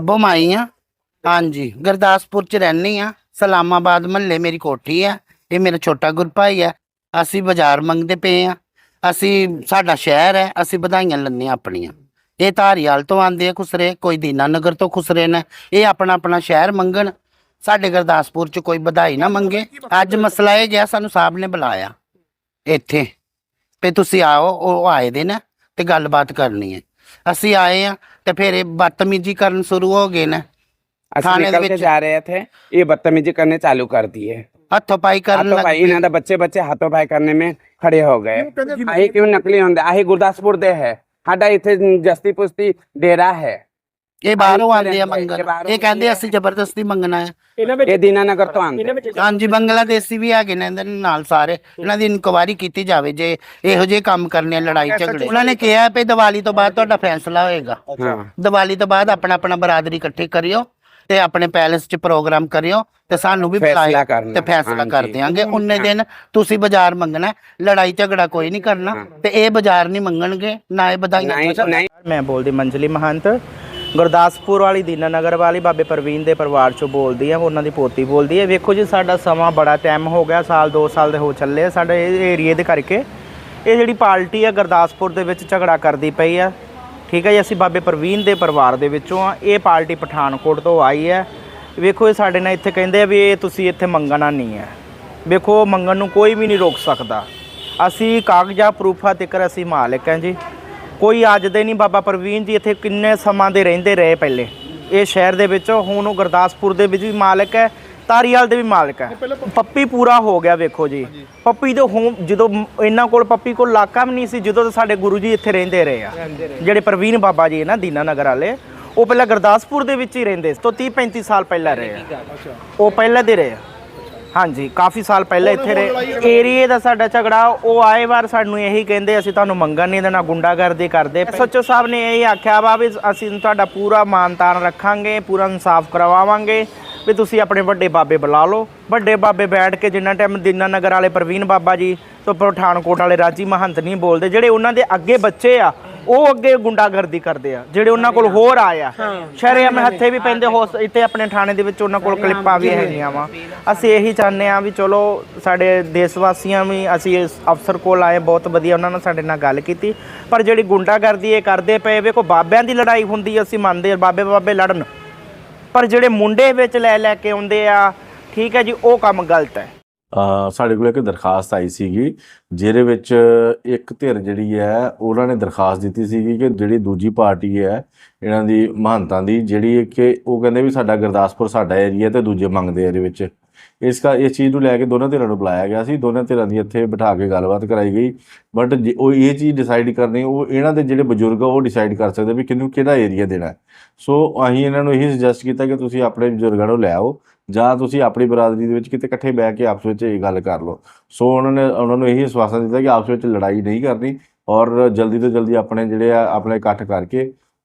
ਬਮਾਈ ਆ। ਹਾਂਜੀ, ਗੁਰਦਾਸਪੁਰ ਚ ਰਹਿਣੀ ਆ। ਸਲਾਮਾਬਾਦ ਮਹੱਲੇ ਮੇਰੀ ਕੋਠੀ ਆ। ਇਹ ਮੇਰਾ ਛੋਟਾ ਗੁਰਪਾਈ ਆ। ਅਸੀਂ ਬਾਜ਼ਾਰ ਮੰਗਦੇ ਪਏ ਆ। ਅਸੀਂ, ਸਾਡਾ ਸ਼ਹਿਰ ਹੈ। ਅਸੀਂ ਵਧਾਈਆਂ ਲੈਂਦੇ ਹਾਂ ਆਪਣੀਆਂ। ਇਹ ਧਾਰੀਵਾਲ ਤੋਂ ਆਂਦੇ ਆ ਖੁਸਰੇ, ਕੋਈ ਦੀਨਾਨਗਰ ਤੋਂ ਖੁਸਰੇ ਨੇ। ਇਹ ਆਪਣਾ ਆਪਣਾ ਸ਼ਹਿਰ ਮੰਗਣ। ਸਾਡੇ ਗੁਰਦਾਸਪੁਰ ਚ ਕੋਈ ਵਧਾਈ ਨਾ ਮੰਗੇ। ਅੱਜ ਮਸਲਾ ਇਹ ਗਿਆ, ਸਾਨੂੰ ਸਾਹਿਬ ਨੇ ਬੁਲਾਇਆ। ਇੱਥੇ। ਤੇ ਤੁਸੀਂ ਆਓ, ਉਹ ਆਏ ਦੇ ਨਾ ਤੇ ਗੱਲਬਾਤ ਕਰਨੀ ਹੈ। ਅਸੀਂ ਆਏ ਆ ਤੇ ਫਿਰ ਇਹ ਬਦਤਮੀਜੀ ਕਰਨ ਸ਼ੁਰੂ ਹੋ ਗਏ ਨੇ ਅਸੀਂ थाने निकल के विच- जा रहे थे ये बदतमीजी करने चालू कर दिए ਹੱਥੋਂ ਪਾਈ ਕਰਨ हाथों ਲੱਗ पाई इन्होंने बच्चे बच्चे हाथों पाई करने में खड़े हो गए आही क्यों नकली होंगे आही गुरदासपुर दे है साडा इथे जस्ती पुस्ती डेरा है ਇਹ ਬਾਹਰੋਂ ਆਉਂਦੇ ਆ ਮੰਗਣ। ਇਹ ਕਹਿੰਦੇ ਅਸੀਂ ਜ਼ਬਰਦਸਤੀ ਮੰਗਣਾ ਹੈ। ਇਹ ਦੀਨਾਨਗਰ ਤੋਂ ਆਉਂਦੇ ਹਾਂਜੀ ਬੰਗਲਾਦੇਸ਼ੀ ਵੀ ਹੈਗੇ ਨੇ ਇਹਨਾਂ ਦੇ ਨਾਲ ਸਾਰੇ। ਇਹਨਾਂ ਦੀ ਇਨਕੁਆਇਰੀ ਕੀਤੀ ਜਾਵੇ ਜੇ ਇਹੋ ਜਿਹੇ ਕੰਮ ਕਰਨੇ ਆ ਲੜਾਈ ਝਗੜੇ। ਉਹਨਾਂ ਨੇ ਕਿਹਾ ਵੀ ਦੀਵਾਲੀ ਤੋਂ ਬਾਅਦ ਤੁਹਾਡਾ ਫੈਸਲਾ ਹੋਏਗਾ। ਦੀਵਾਲੀ ਤੋਂ ਬਾਅਦ ਆਪਣਾ ਆਪਣਾ ਬਰਾਦਰੀ ਇਕੱਠੇ ਕਰਿਓ ਤੇ ਆਪਣੇ ਪੈਲਸ 'ਚ ਪ੍ਰੋਗਰਾਮ ਕਰਿਓ ਤੇ ਸਾਨੂੰ ਵੀ ਫੈਸਲਾ ਤੇ ਫੈਸਲਾ ਕਰ ਦਿਆਂਗੇ। ਉਹਨੇ ਦਿਨ ਤੁਸੀਂ ਬਾਜ਼ਾਰ ਮੰਗਣਾ ਲੜਾਈ ਝਗੜਾ ਕੋਈ ਨਹੀਂ ਕਰਨਾ ਤੇ ਇਹ ਬਾਜ਼ਾਰ ਨਹੀਂ ਮੰਗਣਗੇ ਨਾ ਇਹ ਬਧਾਈਆਂ ਮੈਂ ਬੋਲਦੀ ਮੰਜਲੀ ਮਹੰਤ। ਗੁਰਦਾਸਪੁਰ ਵਾਲੀ ਦੀਨਾਨਗਰ ਵਾਲੀ, ਬਾਬੇ ਪ੍ਰਵੀਨ ਦੇ ਪਰਿਵਾਰ ਚੋਂ ਬੋਲਦੀ ਹੈ ਉਹਨਾਂ ਦੀ ਪੋਤੀ ਬੋਲਦੀ ਹੈ ਵੇਖੋ ਜੀ, ਸਾਡਾ ਸਮਾਂ ਬੜਾ ਟਾਈਮ ਹੋ ਗਿਆ, ਸਾਲ 2 ਸਾਲ ਦੇ ਹੋ ਚੱਲੇ ਆ। ਸਾਡੇ ਇਹ ਏਰੀਏ ਦੇ ਕਰਕੇ ਇਹ ਜਿਹੜੀ ਪਾਰਟੀ ਆ, ਗੁਰਦਾਸਪੁਰ ਦੇ ਵਿੱਚ ਝਗੜਾ ਕਰਦੀ ਪਈ ਆ। ਠੀਕ ਹੈ ਜੀ, ਅਸੀਂ ਬਾਬੇ ਪ੍ਰਵੀਨ ਦੇ ਪਰਿਵਾਰ ਦੇ ਵਿੱਚੋਂ ਆ। ਇਹ ਪਾਰਟੀ ਪਠਾਨਕੋਟ ਤੋਂ ਆਈ ਹੈ ਵੇਖੋ ਇਹ ਸਾਡੇ ਨਾਲ ਇੱਥੇ ਕਹਿੰਦੇ ਆ ਵੀ ਇਹ ਤੁਸੀਂ ਇੱਥੇ ਮੰਗਣਾ ਨਹੀਂ ਹੈ ਵੇਖੋ ਮੰਗਣ ਨੂੰ ਕੋਈ ਵੀ ਨਹੀਂ ਰੋਕ ਸਕਦਾ। ਅਸੀਂ ਕਾਗਜ਼ਾਂ ਪ੍ਰੂਫਾਂ ਤੱਕ ਅਸੀਂ ਮਾਲਕ ਹਾਂ ਜੀ। ਕੋਈ ਅੱਜ ਦੇ ਨਹੀਂ ਬਾਬਾ ਪ੍ਰਵੀਨ ਜੀ ਇੱਥੇ ਕਿੰਨੇ ਸਮਾਂ ਦੇ ਰਹਿੰਦੇ ਰਹੇ ਪਹਿਲੇ। ਇਹ ਸ਼ਹਿਰ ਦੇ ਵਿੱਚ ਹੁਣ ਉਹ ਗੁਰਦਾਸਪੁਰ ਦੇ ਵਿੱਚ ਵੀ ਮਾਲਕ ਹੈ ਤਾਰੀਵਾਲ ਦੇ ਵੀ ਮਾਲਕ ਹੈ। ਪੱਪੀ ਪੂਰਾ ਹੋ ਗਿਆ ਵੇਖੋ ਜੀ। ਪੱਪੀ ਦੇ ਹੋਮ ਜਦੋਂ ਇਹਨਾਂ ਕੋਲ ਪੱਪੀ ਕੋਲ ਇਲਾਕਾ ਵੀ ਨਹੀਂ ਸੀ ਜਦੋਂ ਤੋਂ ਸਾਡੇ ਗੁਰੂ ਜੀ ਇੱਥੇ ਰਹਿੰਦੇ ਰਹੇ ਆ। ਜਿਹੜੇ ਪ੍ਰਵੀਨ ਬਾਬਾ ਜੀ ਨਾ ਦੀਨਾਨਗਰ ਵਾਲੇ ਉਹ ਪਹਿਲਾਂ ਗੁਰਦਾਸਪੁਰ ਦੇ ਵਿੱਚ ਹੀ ਰਹਿੰਦੇ ਸੀ ਤੋਂ 30 35 ਸਾਲ ਪਹਿਲਾਂ ਰਹੇ ਆ। ਉਹ ਪਹਿਲਾਂ ਦੇ ਰਹੇ ਆ। ਹਾਂਜੀ ਕਾਫੀ ਸਾਲ ਪਹਿਲਾਂ ਇੱਥੇ ਰਹੇ। ਏਰੀਏ ਦਾ ਸਾਡਾ ਝਗੜਾ ਉਹ ਆਏ ਵਾਰ ਸਾਨੂੰ ਇਹੀ ਕਹਿੰਦੇ ਅਸੀਂ ਤੁਹਾਨੂੰ ਮੰਗਣ ਨਹੀਂ ਦੇਣਾ ਗੁੰਡਾਗਰਦੀ ਕਰਦੇ ਸੱਚੋ ਸਾਹਿਬ ਨੇ ਇਹ ਆਖਿਆ ਵਾ ਵੀ ਅਸੀਂ ਤੁਹਾਡਾ ਪੂਰਾ ਮਾਨਤਾਨ ਰੱਖਾਂਗੇ ਪੂਰਾ ਇਨਸਾਫ ਕਰਵਾਵਾਂਗੇ ਵੀ ਤੁਸੀਂ ਆਪਣੇ ਵੱਡੇ ਬਾਬੇ ਬੁਲਾ ਲਓ। ਵੱਡੇ ਬਾਬੇ ਬੈਠ ਕੇ ਜਿੰਨਾ ਟਾਈਮ ਦੀਨਾਨਗਰ ਵਾਲੇ ਪ੍ਰਵੀਨ ਬਾਬਾ ਜੀ ਤੋਂ ਪਠਾਨਕੋਟ ਵਾਲੇ ਰਾਜੀ ਮਹੰਤ ਨਹੀਂ ਬੋਲਦੇ ਜਿਹੜੇ ਉਹਨਾਂ ਦੇ ਅੱਗੇ ਬੱਚੇ ਆ ਉਹ ਅੱਗੇ ਗੁੰਡਾਗਰਦੀ ਕਰਦੇ ਆ ਜਿਹੜੇ ਉਹਨਾਂ ਕੋਲ ਹੋਰ ਆਇਆ ਸ਼ਰਿਆਮ ਹੱਥੇ ਵੀ ਪੈਂਦੇ ਹੋ ਇੱਥੇ ਆਪਣੇ ਥਾਣੇ ਦੇ ਵਿੱਚ ਉਹਨਾਂ ਕੋਲ ਕਲਿੱਪਾਂ ਵੀ ਹੈਗੀਆਂ ਵਾ। ਅਸੀਂ ਇਹੀ ਚਾਹੁੰਦੇ ਆ ਵੀ ਚਲੋ ਸਾਡੇ ਦੇਸ਼ ਵਾਸੀਆਂ ਵੀ ਅਸੀਂ ਇਸ ਅਫਸਰ ਕੋਲ ਆਏ ਬਹੁਤ ਵਧੀਆ ਉਹਨਾਂ ਨਾਲ ਸਾਡੇ ਨਾਲ ਗੱਲ ਕੀਤੀ। ਪਰ ਜਿਹੜੀ ਗੁੰਡਾਗਰਦੀ ਇਹ ਕਰਦੇ ਪਏ ਵੇਖੋ ਬਾਬਿਆਂ ਦੀ ਲੜਾਈ ਹੁੰਦੀ ਆ, ਅਸੀਂ ਮੰਨਦੇ ਆ ਬਾਬੇ ਬਾਬੇ ਲੜਨ। ਪਰ ਜਿਹੜੇ ਮੁੰਡੇ ਵਿੱਚ ਲੈ ਲੈ ਕੇ ਆਉਂਦੇ ਆ ਠੀਕ ਹੈ ਜੀ ਉਹ ਕੰਮ ਗਲਤ ਹੈ। ਸਾਡੇ ਕੋਲ ਇੱਕ ਦਰਖਾਸਤ ਆਈ ਸੀਗੀ, ਜਿਹਦੇ ਵਿੱਚ ਇੱਕ ਧਿਰ ਜਿਹੜੀ ਹੈ, ਉਹਨਾਂ ਨੇ ਦਰਖਾਸਤ ਦਿੱਤੀ ਸੀਗੀ ਕਿ ਜਿਹੜੀ ਦੂਜੀ ਪਾਰਟੀ ਹੈ, ਇਹਨਾਂ ਦੀ ਮਹੰਤਾਂ ਦੀ, ਜਿਹੜੀ ਕਿ ਉਹ ਕਹਿੰਦੇ ਵੀ ਸਾਡਾ ਗੁਰਦਾਸਪੁਰ ਸਾਡਾ ਏਰੀਆ ਤੇ ਦੂਜੇ ਮੰਗਦੇ ਆ ਇਹਦੇ ਵਿੱਚ। ਇਸ ਕਾ, ਇਸ ਚੀਜ਼ ਨੂੰ ਲੈ ਕੇ ਦੋਨਾਂ ਧਿਰਾਂ ਨੂੰ ਬੁਲਾਇਆ ਗਿਆ ਸੀ, ਦੋਨਾਂ ਧਿਰਾਂ ਦੀ ਇੱਥੇ ਬਿਠਾ ਕੇ ਗੱਲਬਾਤ ਕਰਾਈ ਗਈ। ਬਟ ਉਹ ਇਹ ਚੀਜ਼ ਡਿਸਾਈਡ ਕਰਨੀ, ਉਹ ਇਹਨਾਂ ਦੇ ਜਿਹੜੇ ਬਜ਼ੁਰਗ ਆ, ਉਹ ਡਿਸਾਈਡ ਕਰ ਸਕਦੇ ਵੀ ਕਿਹਨੂੰ ਕਿਹੜਾ ਏਰੀਆ ਦੇਣਾ ਸੋ ਅਸੀਂ ਇਹਨਾਂ ਨੂੰ ਇਹੀ ਸੁਜੈਸਟ ਕੀਤਾ ਕਿ ਤੁਸੀਂ ਆਪਣੇ ਬਜ਼ੁਰਗਾਂ ਨੂੰ ਲੈ ਆਓ ਜਾਂ ਤੁਸੀਂ ਆਪਣੀ ਬਰਾਦਰੀ ਦੇ ਵਿੱਚ ਕਿਤੇ ਇਕੱਠੇ ਬਹਿ ਕੇ ਆਪਸ ਵਿੱਚ ਇਹ ਗੱਲ ਕਰ ਲਓ। ਸੋ ਉਹਨਾਂ ਨੇ, ਉਹਨਾਂ ਨੂੰ ਇਹੀ ਵਿਸ਼ਵਾਸਨ ਦਿੱਤਾ ਕਿ ਆਪਸ ਵਿੱਚ ਲੜਾਈ ਨਹੀਂ ਕਰਨੀ ਔਰ ਜਲਦੀ ਤੋਂ ਜਲਦੀ ਆਪਣੇ ਜਿਹੜੇ ਆ, ਆਪਣੇ ਇਕੱਠ ਕਰਕੇ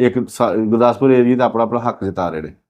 ਇੱਕ ਸਾ- ਗੁਰਦਾਸਪੁਰ ਏਰੀਆ ਦਾ ਆਪਣਾ ਆਪਣਾ ਹੱਕ ਜਤਾ ਰਹੇ ਨੇ।